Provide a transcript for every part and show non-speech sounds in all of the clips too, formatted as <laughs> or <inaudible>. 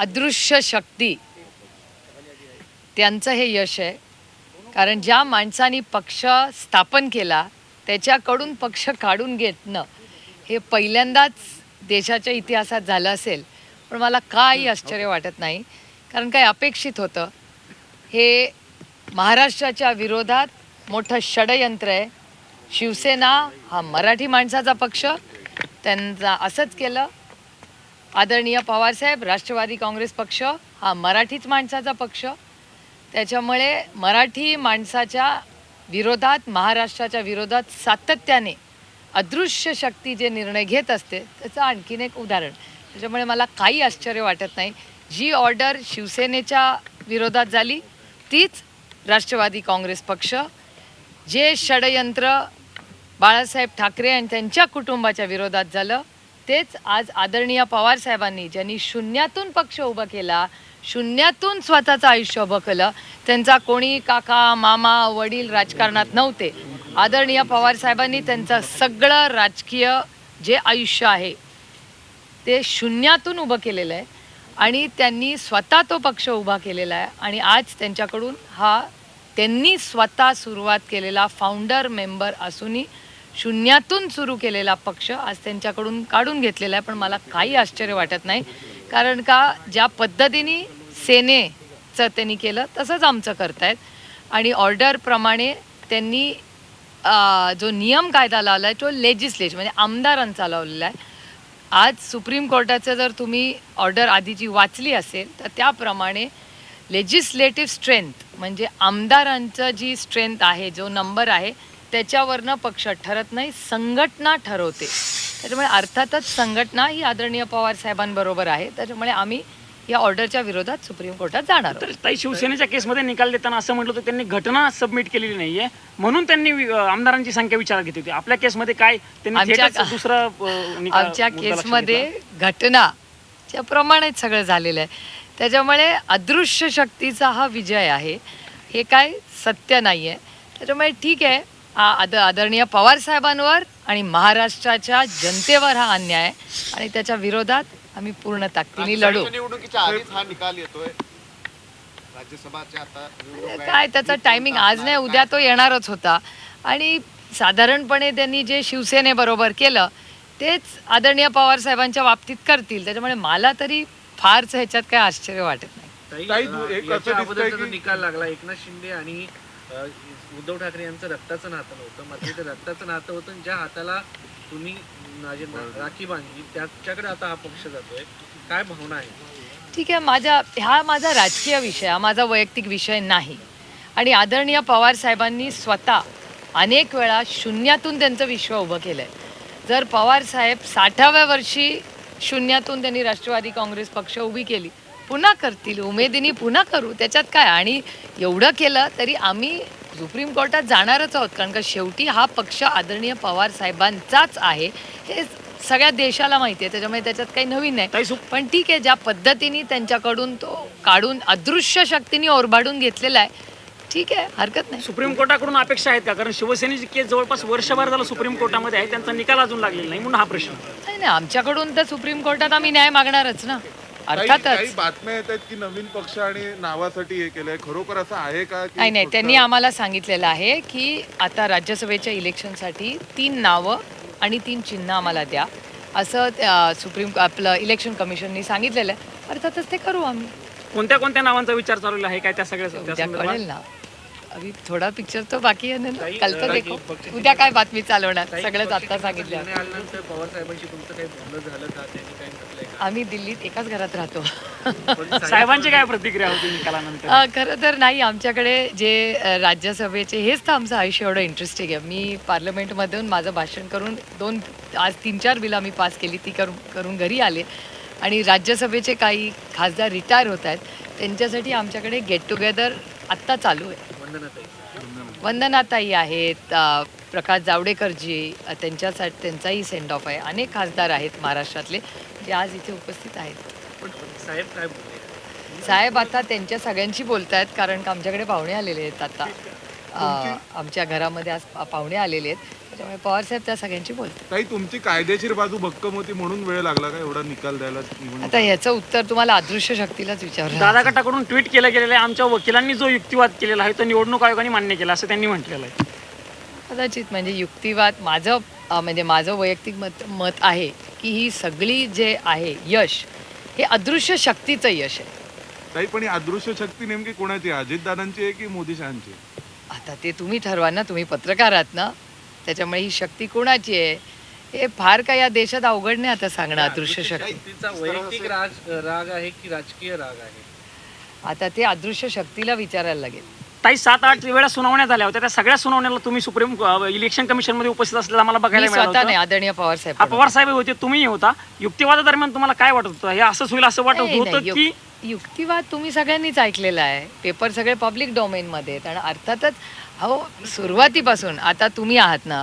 अदृश्य शक्ती. त्यांचं हे यश आहे. कारण ज्या माणसानी पक्ष स्थापन केला त्याच्याकडून पक्ष काढून घेतणं हे पहिल्यांदाच देशाच्या इतिहासात झालं असेल. पण मला काही आश्चर्य वाटत नाही. कारण काही अपेक्षित होतं हे महाराष्ट्राच्या विरोधात मोठं षडयंत्र आहे. शिवसेना हा मराठी माणसाचा पक्ष त्यांचा असंच केलं. आदरणीय पवारसाहेब राष्ट्रवादी काँग्रेस पक्ष हा मराठीच माणसाचा पक्ष. त्याच्यामुळे मराठी माणसाच्या विरोधात महाराष्ट्राच्या विरोधात सातत्याने अदृश्य शक्ती जे निर्णय घेत असते त्याचं आणखीन एक उदाहरण. त्याच्यामुळे मला काही आश्चर्य वाटत नाही. जी ऑर्डर शिवसेनेच्या विरोधात झाली तीच राष्ट्रवादी काँग्रेस पक्ष. जे षडयंत्र बाळासाहेब ठाकरे आणि त्यांच्या कुटुंबाच्या विरोधात झालं तेच आज आदरणीय पवार साहेबांनी ज्यांनी शून्यातून पक्ष उभा केला शून्यातून स्वतःचं आयुष्य उभं केलं त्यांचा कोणी काका मामा वडील राजकारणात नव्हते. आदरणीय पवार साहेबांनी त्यांचं सगळं राजकीय जे आयुष्य आहे ते शून्यातून उभं केलेलं आहे आणि त्यांनी स्वतः तो पक्ष उभा केलेला आहे आणि आज त्यांच्याकडून हा त्यांनी स्वतः सुरुवात केलेला फाउंडर मेंबर असूनही शून्यातून सुरू केलेला पक्ष आज त्यांच्याकडून काढून घेतलेला आहे पण मला काही आश्चर्य वाटत नाही. कारण का ज्या पद्धतीने सेनेचं त्यांनी केलं तसंच आमचं करतायत. आणि ऑर्डरप्रमाणे त्यांनी जो नियम कायदा लावला आहे तो लेजिस्लेशन म्हणजे आमदारांचा लावलेला आहे. आज सुप्रीम कोर्टाचं जर तुम्ही ऑर्डर आधीची वाचली असेल तर त्याप्रमाणे लेजिस्लेटिव्ह स्ट्रेंथ म्हणजे आमदारांचं जी स्ट्रेंथ आहे जो नंबर आहे त्याच्यावरनं पक्ष ठरत नाही संघटना ठरवते. त्याच्यामुळे अर्थातच संघटना ही आदरणीय पवार साहेबांबरोबर आहे. त्याच्यामुळे आम्ही या ऑर्डरच्या विरोधात सुप्रीम कोर्टात जाणार तर ताई शिवसेनेच्या केसमध्ये निकाल देताना असं म्हटलं होतं त्यांनी घटना सबमिट केलेली नाहीये. म्हणून त्यांनी आमदारांची संख्या विचारात घेतली होती. आपल्या केसमध्ये काय? दुसरं आमच्या केसमध्ये. घटनाच्या प्रमाणेच सगळं झालेलं आहे. त्याच्यामुळे अदृश्य शक्तीचा हा विजय आहे. हे काय सत्य नाही आहे त्याच्यामुळे ठीक आहे आ- आद आदरणीय पवार साहेबांवर आणि महाराष्ट्राच्या जनतेवर हा अन्याय आहे आणि त्याच्या विरोधात आम्ही पूर्ण ताकदीने लढू. निवडणुकीच्या आधीच हा निकाल येतोय. राज्यसभाच्या आता निवडणूक आहे. काय त्याचा टायमिंग आज नाही उद्या तो येणारच होता. आणि साधारणपणे त्यांनी जे शिवसेनेबरोबर केलं तेच आदरणीय पवार साहेबांच्या बाबतीत करतील. त्याच्यामुळे मला तरी फारच ह्याच्यात काय आश्चर्य वाटत नाही. ताई, ताई, अ, एक असं याच्या दिसतंय अगोदरचा जो की- निकाल लागला एकनाथ शिंदे आणि उद्धव ठाकरे यांचं रक्ताचं नातं नव्हतं. मात्र ते रक्ताचं नातं होतं ज्या हाताला तुम्ही माझे राखी बांधली त्याच्याकडे आता हा पक्ष जातोय. काय भावना आहे? ठीक आहे माझ्या हा माझा राजकीय विषय हा माझा वैयक्तिक विषय नाही. आणि आदरणीय पवार साहेबांनी स्वतः अनेक वेळा शून्यातून त्यांचं विश्व उभं केलं आहे जर पवार साहेब साठाव्या वर्षी शून्यातून त्यांनी राष्ट्रवादी काँग्रेस पक्ष उभी केली पुन्हा करतील उमेदीने पुन्हा करू त्याच्यात काय? आणि एवढं केलं तरी आम्ही सुप्रीम कोर्टात जाणारच आहोत कारण का शेवटी हा पक्ष आदरणीय पवार साहेबांचाच आहे. हे सगळ्या देशाला माहिती आहे त्याच्यामुळे त्याच्यात काही नवीन नाही. पण ठीक आहे ज्या पद्धतीने त्यांच्याकडून तो काढून अदृश्य शक्तीने ओरबाडून घेतलेला आहे ठीक आहे हरकत नाही. सुप्रीम कोर्टाकडून अपेक्षा आहेत का? कारण शिवसेनेची केस जवळपास वर्षभर झालं सुप्रीम कोर्टामध्ये आहे त्यांचा निकाल अजून लागलेला नाही म्हणून हा प्रश्न. नाही नाही आमच्याकडून तर सुप्रीम कोर्टात आम्ही न्याय मागणारच ना. अर्थातच. बातम्या येत आहेत की नवीन पक्ष आणि नावासाठी हे केलंय. खरोखर असं आहे का की नाही नाही त्यांनी आम्हाला सांगितलेलं आहे की आता राज्यसभेच्या इलेक्शनसाठी तीन नावं आणि तीन चिन्ह आम्हाला द्या. असं सुप्रीम आपलं इलेक्शन कमिशननी सांगितलेलं आहे. अर्थातच ते करू आम्ही. कोणत्या कोणत्या नावांचा विचार चालू आहे? काय त्या सगळ्या? कळेल ना. अभी थोडा पिक्चर तो बाकी आहे ना? कल तो अ, देखो. उद्या काय बातमी चालवणार? सगळंच आता सांगितलं. आम्ही दिल्लीत एकाच घरात राहतो. साहेबांची काय प्रतिक्रिया होती निकालानंतर? अ, खरं तर नाही आमच्याकडे जे राज्यसभेचे हेच तर आमचं आयुष्य एवढं इंटरेस्टिंग आहे. मी पार्लमेंटमधून माझं भाषण करून दोन आज तीन चार बिलं आम्ही पास केली ती करून करून घरी आले. आणि राज्यसभेचे काही खासदार रिटायर होत आहेत. त्यांच्यासाठी आमच्याकडे गेट टुगेदर आत्ता चालू आहे. वंदनाताई. आहेत प्रकाश जावडेकरजी त्यांच्यासाठी त्यांचाही सेंड ऑफ आहे. अनेक खासदार आहेत महाराष्ट्रातले जे आज इथे उपस्थित आहेत. साहेब काय साहेब आता त्यांच्या सगळ्यांशी बोलत आहेत कारण आमच्याकडे पाहुणे आलेले आहेत आता. आमच्या घरामध्ये आज पाहुणे आलेले आहेत. त्यामुळे पवार साहेब त्या सगळ्यांची बोलते. ताई तुमची कायदेशीर बाजू भक्कम होती म्हणून वेळ लागला का एवढा निकाल द्यायला निवडणूक आता ह्याचं उत्तर तुम्हाला अदृश्य शक्तीलाच विचारलं. दादा गटाकडून ट्विट केलं गेलेलं आहे. आमच्या वकिलांनी जो युक्तिवाद केलेला आहे तो निवडणूक आयोगाने मान्य केला असं त्यांनी म्हटलेलं आहे. कदाचित म्हणजे युक्तिवाद माझं अं, म्हणजे माझं वैयक्तिक मत मत आहे की ही सगळी जे आहे यश हे अदृश्य शक्तीचं यश आहे. ताई पण ही अदृश्य शक्ती नेमकी कोणाची आहे? अजितदादांची आहे की मोदी शहांची आता ते तुम्ही ठरवा ना तुम्ही पत्रकार आहात ना. त्याच्यामुळे ही शक्ती कोणाची आहे? हे फार काय या देशात अवघड नाही आता सांगणं अदृश्य शक्ती. तिचा वैयक्तिक राज राग आहे की राजकीय राग आहे? आता ते अदृश्य शक्तीला विचारायला लागेल. ताई सात आठ वेळा सुनावण्या झाल्या होत्या. त्या सगळ्या सुनावण्याला तुम्ही सुप्रीम इलेक्शन कमिशनमध्ये उपस्थित असलेला मला मी बघायला स्वतः होतं. नाही आदरणीय पवार साहेब हा पवार साहेब होते तुम्ही होता. युक्तिवादादरम्यान तुम्हाला काय वाटत होतं? हे असंच होईल असं वाटत नाही, होतं की युक- युक्तिवाद तुम्ही सगळ्यांनीच ऐकलेला आहे. पेपर सगळे पब्लिक डोमेनमध्ये आहेत आणि अर्थातच अहो सुरुवातीपासून आता तुम्ही आहात ना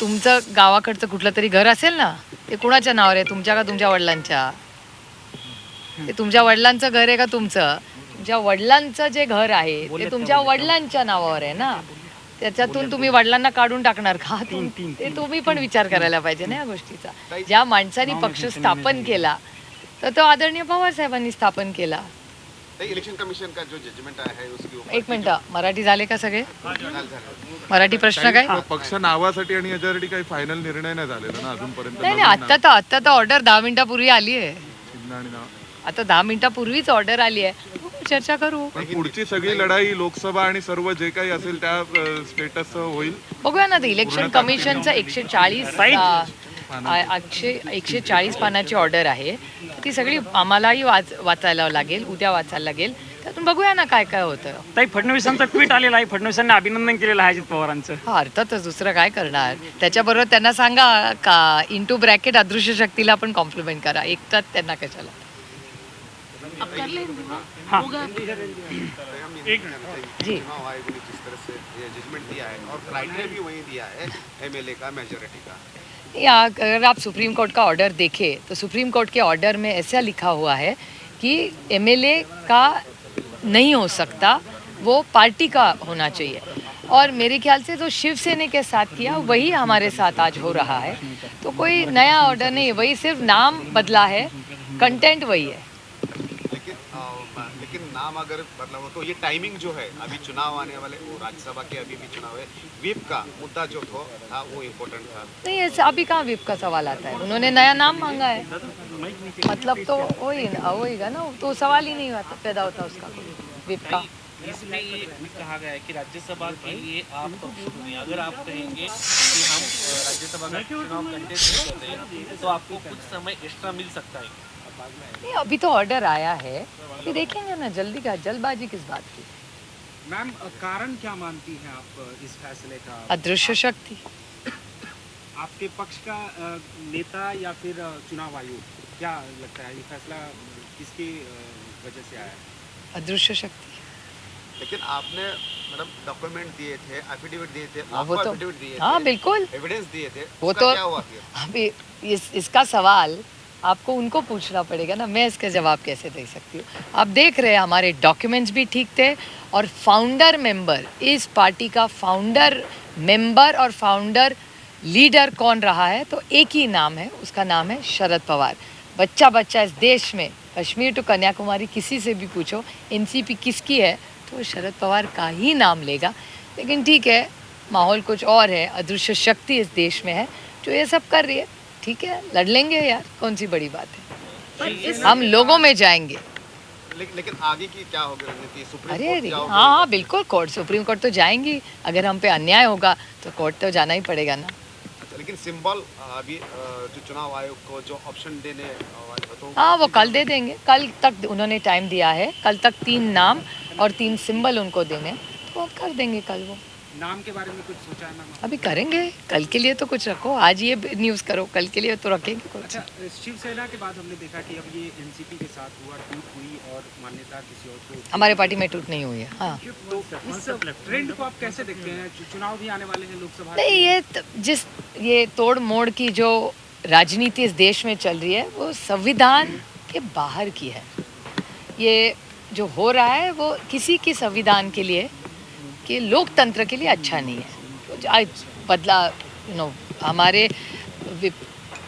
तुमचं गावाकडचं कुठलं तरी घर असेल ना ते कुणाच्या नावावर आहे? तुमच्या का तुमच्या वडिलांच्या? ते तुमच्या वडिलांचं घर आहे का तुमचं? तुमच्या वडिलांचं जे घर आहे ते तुमच्या वडिलांच्या नावावर आहे ना? त्याच्यातून तुम्ही वडिलांना काढून टाकणार का? ते तुम्ही पण विचार करायला पाहिजे ना या गोष्टीचा. ज्या माणसाने पक्ष स्थापन केला तर तो आदरणीय पवार साहेबांनी स्थापन केला. इलेक्शन कमीशन का जो जजमेंट आया है उसके ऊपर एक मिनिट मराठी झाले का सगळे. मराठी प्रश्न काय? पक्ष नावासाठी आणि याच्यासाठी काही फायनल निर्णय नाही झालेला ना अजूनपर्यंत. नाही नाही आत्ता तर आत्ता तर ऑर्डर दहा मिनिटापूर्वी आली आहे. आता दहा मिनिटापूर्वीच ऑर्डर आली आहे. चर्चा करू. पण पुढची सगळी लढाई लोकसभा आणि सर्व जे काही असेल त्या स्टेटस होईल. बघूया ना ते इलेक्शन कमिशनचं एकशे चाळीस एकशे एकशे चाळीस पानाची ऑर्डर आहे. ती सगळी आम्हालाही वाच वाचायला लागेल उद्या वाचायला लागेल. त्यातून बघूया ना काय काय होतं. ताई फडणवीसांचं ट्विट आलेलं आहे. फडणवीसांनी अभिनंदन केलेलं आहे अजित पवारांचं. हा अर्थातच दुसरं काय करणार? त्याच्याबरोबर त्यांना सांगा का इंटू ब्रॅकेट अदृश्य शक्तीला आपण कॉम्प्लिमेंट करा. एकटाच त्यांना कशाला? जी. जिस तरह से ये जजमेंट दिया है और क्राइटेरिया भी वही दिया है एमएलए का मेजोरिटी का. या अगर आप सुप्रीम कोर्ट का ऑर्डर देखें तो सुप्रीम कोर्ट के ऑर्डर में ऐसा लिखा हुआ है कि एमएलए का नहीं हो सकता, वो पार्टी का होना चाहिए। और मेरे ख्याल से जो तो शिवसेना के साथ किया, वही हमारे साथ आज हो रहा है। तो कोई नया ऑर्डर नहीं वही सिर्फ़ नाम बदला है कंटेंट वही है। नाम अगर हो तो ये टाइमिंग जो है अभी चुनाव आने वाले वो राज्यसभा के अभी भी चुनाव है। विप का मुद्दा जो थो, था वो इम्पोर्टेंट था। नहीं ऐसा अभी कहाँ विप का सवाल आता है? उन्होंने नया नाम मांगा है। मतलब तो वही वही ना तो सवाल ही नहीं होता पैदा होता उसका विप का। इसमें ये कहा गया है कि राज्यसभा के लिए आप पक्ष अगर आप कहेंगे कि हम राज्यसभा का चुनाव कंटेस्ट कर रहे हैं, तो आपको कुछ समय एक्स्ट्रा मिल सकता है। नहीं अभी तो ऑर्डर आया है। फिर देखेंगे ना जल्दी का जल्दबाजी किस बात की? मैम कारण क्या मानती हैं आप इस फैसले का? अदृश्य शक्ति। आपके पक्ष का नेता या फिर चुनाव आयोग? क्या लगता है ये फैसला किसकी वजह से आया? है अदृश्य शक्ति। लेकिन आपने मतलब डॉक्यूमेंट दिए थे एफिडेविट दिए थे हाँ, वो आपको तो एफिडेविट दिए हाँ थे बिल्कुल। एविडेंस दिए थे वो तो- क्या हुआ अभी इस इसका सवाल आपको उनको पूछना पड़ेगा ना, मैं इसका जवाब कैसे दे सकती हूँ? आप देख रहे हैं, हमारे डॉक्यूमेंट्स भी ठीक थे और फाउंडर मेंबर इस पार्टी का फाउंडर मेंबर और फाउंडर लीडर कौन रहा है? तो एक ही नाम है, उसका नाम है शरद पवार। बच्चा बच्चा इस देश में, कश्मीर टू कन्याकुमारी किसी से भी पूछो एनसीपी किसकी है तो शरद पवार का ही नाम लेगा। लेकिन ठीक है, माहौल कुछ और है, अदृश्य शक्ति इस देश में है, जो ये सब कर रही है। ठीक है लड़ लेंगे यार कौन सी बड़ी बात है। हम लोगों में जाएँगे। लेकिन लेकिन आगे की क्या होगी रणनीति? सुप्रीम अरे अरे हाँ हाँ बिल्कुल कोर्ट सुप्रीम कोर्ट तो जाएँगी। अगर हम पे अन्याय होगा तो कोर्ट तो जाना ही पड़ेगा ना। अच्छा, लेकिन सिंबल अभी जो चुनाव आयोग को जो ऑप्शन देने तो हाँ वो कल दे देंगे। कल तक उन्होंने टाइम दिया है। कल तक तीन नाम और तीन सिंबल उनको देने तो कर देंगे कल वो। नाम के बारे में कुछ सोचा है मैम? अभी करेंगे। कल के लिए तो कुछ रखो। आज ये न्यूज़ करो। कल के लिए तो रखेंगे कुछ। अच्छा शिवसेना के बाद हमने देखा कि अब ये एनसीपी के साथ हुआ टूट हुई और मान्यता किसी और को हमारे पार्टी में टूट नहीं हुई है। हाँ। तो इस ट्रेंड को आप कैसे देखते हैं? चुनाव भी आने वाले हैं लोकसभा नहीं ये जिस ये तोड़ मोड़ की जो राजनीति इस देश में चल रही है वो संविधान के बाहर की है। ये जो हो रहा है वो किसी की संविधान के लिए कि लोकतंत्र के लिए अच्छा नहीं है। आज बदला यू नो हमारे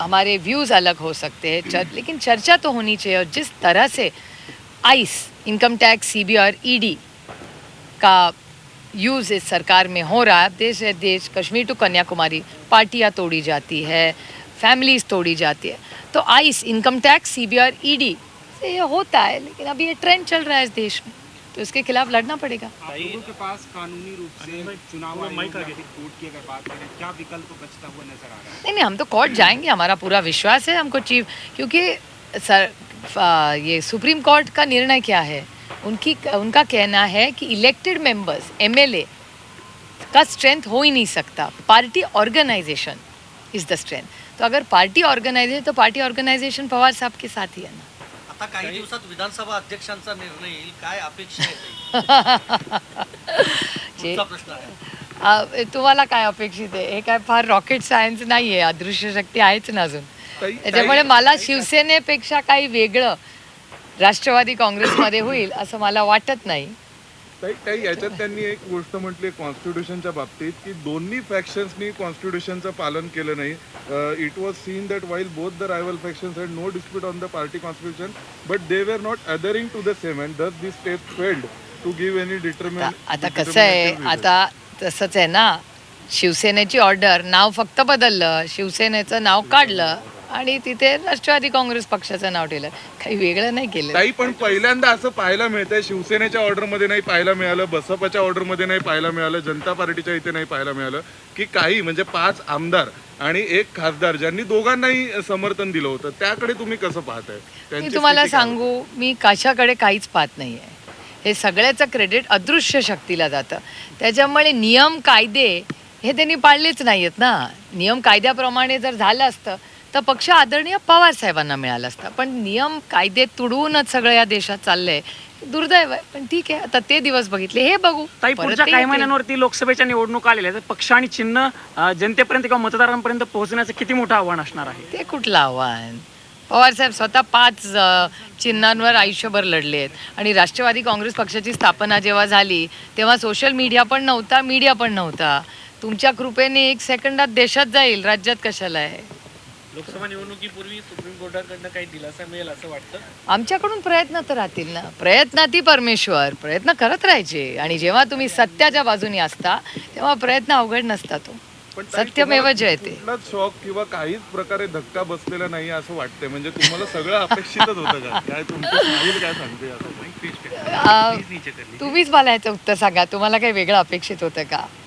हमारे व्यूज़ अलग हो सकते हैं चर, लेकिन चर्चा तो होनी चाहिए और जिस तरह से आइस इनकम टैक्स सी बी और ईडी का यूज़ इस सरकार में हो रहा है देश है देश कश्मीर टू कन्याकुमारी पार्टियाँ तोड़ी जाती है फैमिलीज़ तोड़ी जाती है। तो आइस इनकम टैक्स सी बी और ईडी से ये होता है लेकिन अभी ये ट्रेंड चल रहा है इस देश में। तो इसके खिलाफ लड़ना पड़ेगा। लोगों के पास कानूनी रूप से चुनाव कोर्ट की अगर बात करें क्या विकल्प बचता हुआ नज़र आ रहा है? नहीं नहीं हम तो कोर्ट जाएँगे हमारा पूरा विश्वास है हमको चीफ क्योंकि सर आ, ये सुप्रीम कोर्ट का निर्णय क्या है? उनकी उनका कहना है कि इलेक्टेड मेंबर्स एमएलए का स्ट्रेंथ हो ही नहीं सकता। Party organisation is the strength तो अगर पार्टी ऑर्गेनाइजेशन तो पार्टी ऑर्गेनाइजेशन पवार साहब के साथ ही है ना। आता काही दिवसात विधानसभा अध्यक्षांचा निर्णय येईल काय अपेक्षा आहे <laughs> <laughs> प्रश्न आहे. आ, तुम्हाला काय अपेक्षित आहे? हे काय फार रॉकेट सायन्स नाही आहे अदृश्य शक्ती आहेच ना अजून. ताई- त्याच्यामुळे मला शिवसेनेपेक्षा काही वेगळं राष्ट्रवादी काँग्रेसमध्ये होईल असं मला वाटत नाही. ताई ताई याच्यात त्यांनी एक गोष्ट म्हटली कॉन्स्टिट्यूशनच्या बाबतीत की दोन्ही फॅक्शन्सनी कॉन्स्टिट्यूशनचं पालन केलं नाही. It was seen that while both the rival factions had no dispute on the party constitution but they were not adhering to the same and thus this step failed to give any determine आता कसं आहे आता तसंच आहे ना. शिवसेनेची order नाव फक्त बदललं शिवसेनेचं नाव काढलं आणि तिथे राष्ट्रवादी काँग्रेस पक्षाचं नाव ठेवलं. काही वेगळं नाही केलं. ताई पण पहिल्यांदा असं पाहायला मिळतंय शिवसेनेच्या ऑर्डरमध्ये नाही पाहायला मिळालं बसपाच्या ऑर्डरमध्ये नाही पाहायला मिळालं जनता पार्टीच्या इथे नाही पाहायला मिळालं की काही म्हणजे पाच आमदार आणि एक खासदार ज्यांनी दोघांनाही समर्थन दिलं होतं त्याकडे तुम्ही कसं पाहताय? मी तुम्हाला? सांगू मी कशाकडे काहीच पाहत नाही आहे हे सगळ्याचं क्रेडिट अदृश्य शक्तीला जातं. त्याच्यामुळे नियम कायदे हे त्यांनी पाळलेच नाही आहेत ना. नियम कायद्याप्रमाणे जर झालं असतं तर पक्ष आदरणीय पवार साहेबांना मिळाला असता. पण नियम कायदे तुडवूनच सगळं या देशात चाललंय. दुर्दैव आहे पण ठीक आहे आता ते दिवस बघितले. हे बघू. ताई परत पुढच्या ते काही येतील. महिन्यांवरती लोकसभेच्या निवडणूक आलेल्या आहेत. तर पक्ष आणि चिन्ह अं, जनतेपर्यंत किंवा मतदारांपर्यंत पोहोचण्याचं किती मोठं आव्हान असणार आहे? ते कुठलं आव्हान? पवार साहेब स्वतः पाच अ, चिन्हांवर आयुष्यभर लढले आहेत. आणि राष्ट्रवादी काँग्रेस पक्षाची स्थापना जेव्हा झाली तेव्हा सोशल मीडिया पण नव्हता मीडिया पण नव्हता. तुमच्या कृपेने एक सेकंदात देशात जाईल. राज्यात कशाला आहे? लोकसभा निवडणुकीपूर्वी सुप्रीम कोर्टाकडनं काही दिलासा मिळेल असं वाटतं? आमच्याकडून प्रयत्न तर राहतील ना. प्रयत्नाती परमेश्वर. प्रयत्न करत राहायचे. आणि जेव्हा तुम्ही सत्याच्या बाजूने असता तेव्हा प्रयत्न अवघड नसता तो. पण ताई, सत्यमेव तुम्हाला जयते. कुठलाच शॉक किंवा काहीच प्रकारे धक्का बसलेला नाही असं वाटतंय. म्हणजे तुम्हाला सगळं अपेक्षितच होतं का? काय तुमचं स्माईल काय सांगते आता? अ, तुम्हीच मला याचं उत्तर सांगा. तुम्हाला काही वेगळं अपेक्षित होतं का? ते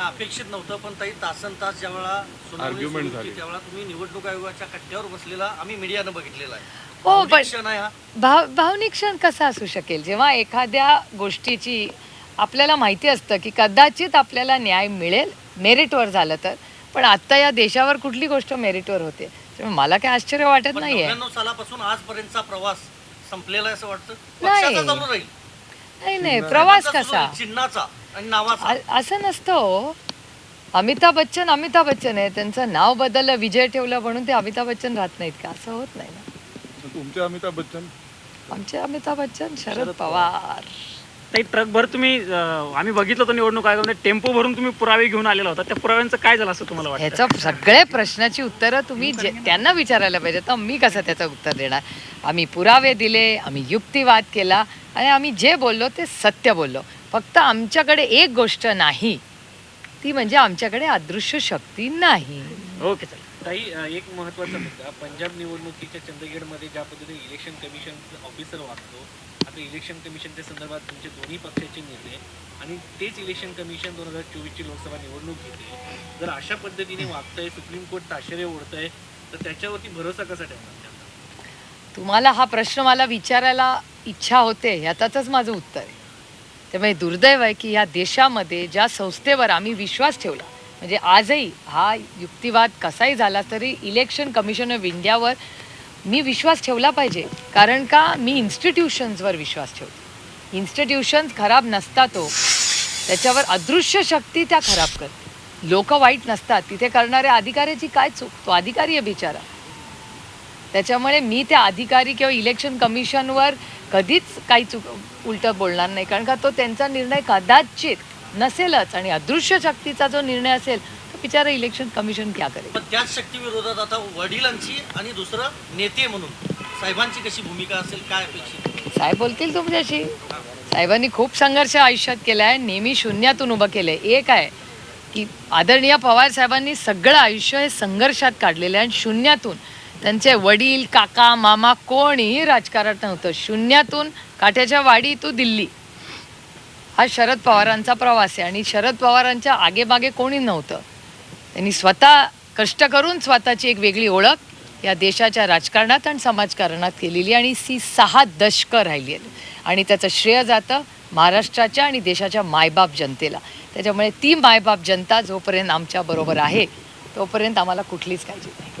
अपेक्षित नव्हतं पण ताई तासन तास ज्यावेळा सुरू झाली. त्यावेळा तुम्ही निवडणूक आयोगाच्या कट्ट्यावर बसलेला आम्ही मीडियानं बघितलेला आहे. हो, पण- हा. भाव भावनिक क्षण कसा असू शकेल? जेव्हा एखाद्या गोष्टीची आपल्याला माहिती असतं की कदाचित आपल्याला न्याय मिळेल मेरिटवर झालं तर पण आत्ता या देशावर कुठली गोष्ट मेरिटवर होते? त्यामुळे मला काही आश्चर्य वाटत नाहीये. सालापासून आजपर्यंतचा प्रवास संपलेला आहे असं वाटतं? नाही. नाही नाही प्रवास कसा? चिन्हाचा. आणि असं नसतं हो. अमिताभ बच्चन अमिताभ बच्चन आहे. त्यांचं नाव बदललं विजय ठेवलं म्हणून ते अमिताभ बच्चन राहत नाहीत का? असं होत नाही ना. तुमचे अमिताभ बच्चन? आमचे अमिताभ बच्चन शरद पवार. ताई ट्रकभर तुम्ही अं, आम्ही बघितलं होतं निवडणूक आयोगामध्ये. टेम्पो भरून तुम्ही पुरावे घेऊन आलेला होता. त्या पुराव्यांचं काय झालं असं तुम्हाला वाटतं? ह्याचं सगळे प्रश्नाची उत्तरं तुम्ही जे त्यांना विचारायला पाहिजे. तर मी कसं त्याचं उत्तर देणार? आम्ही पुरावे दिले आम्ही युक्तिवाद केला आणि आम्ही जे बोललो ते सत्य बोललो. फक्त आमच्याकडे एक गोष्ट नाही. ती म्हणजे आमच्याकडे अदृश्य शक्ती नाही. ओके चालेल ताई अं, एक महत्त्वाचा मुद्दा. पंजाब निवडणुकीच्या चंदगडमध्ये ज्या पद्धतीने इलेक्शन कमिशन ऑफिसर वागतो आता इलेक्शन कमिशनच्या संदर्भात तुमचे दोन्ही पक्षाचे निर्णय आणि तेच इलेक्शन कमिशन दोन हजार चोवीसची लोकसभा निवडणूक घेते. जर अशा पद्धतीने वागतंय सुप्रीम कोर्ट ताशेरे ओढतंय तर त्याच्यावरती भरोसा कसा ठेवणार? तुम्हाला हा प्रश्न मला विचारायला इच्छा होते ह्यातच माझं उत्तर आहे. त्यामुळे दुर्दैव आहे की या देशामध्ये ज्या संस्थेवर आम्ही विश्वास ठेवला म्हणजे आजही हा युक्तिवाद कसाही झाला तरी इलेक्शन कमिशन ऑफ इंडियावर मी विश्वास ठेवला पाहिजे. कारण का? मी इन्स्टिट्यूशन्सवर विश्वास ठेवते. इन्स्टिट्यूशन्स खराब नसता तो हो. त्याच्यावर अदृश्य शक्ती त्या खराब करते. लोक वाईट नसतात. तिथे करणाऱ्या अधिकाऱ्याची काय चूक? तो अधिकारी आहे बिचारा. त्याच्यामुळे मी त्या अधिकारी किंवा इलेक्शन कमिशनवर कधीच काही चुक उलटं बोलणार नाही. कारण का तो त्यांचा निर्णय कदाचित नसेलच आणि अदृश्य शक्तीचा जो निर्णय असेल तो बिचारा इलेक्शन कमिशन क्या करे पण त्याच शक्ती विरोधात आता वडिलांची आणि दुसरं नेते म्हणून. साहेबांची कशी भूमिका असेल काय अपेक्षित? साहेब बोलतील तुमच्याशी. साहेबांनी खूप संघर्ष आयुष्यात केला आहे. नेहमी शून्यातून उभं केलं आहे एक आहे की आदरणीय पवार साहेबांनी सगळं आयुष्य हे संघर्षात काढलेलं आहे आणि शून्यातून त्यांचे वडील काका मामा कोणीही राजकारणात नव्हतं. शून्यातून काठ्याच्या वाडी तू दिल्ली. हा शरद पवारांचा प्रवास आहे आणि शरद पवारांच्या आगेमागे कोणी नव्हतं. त्यांनी स्वतः कष्ट करून स्वतःची एक वेगळी ओळख या देशाच्या राजकारणात आणि समाजकारणात केलेली आणि सी सहा दशकं राहिली आहेत. आणि त्याचं श्रेय जातं महाराष्ट्राच्या आणि देशाच्या मायबाप जनतेला. त्याच्यामुळे ती मायबाप जनता जोपर्यंत आमच्याबरोबर आहे तोपर्यंत आम्हाला कुठलीच काळजी नाही.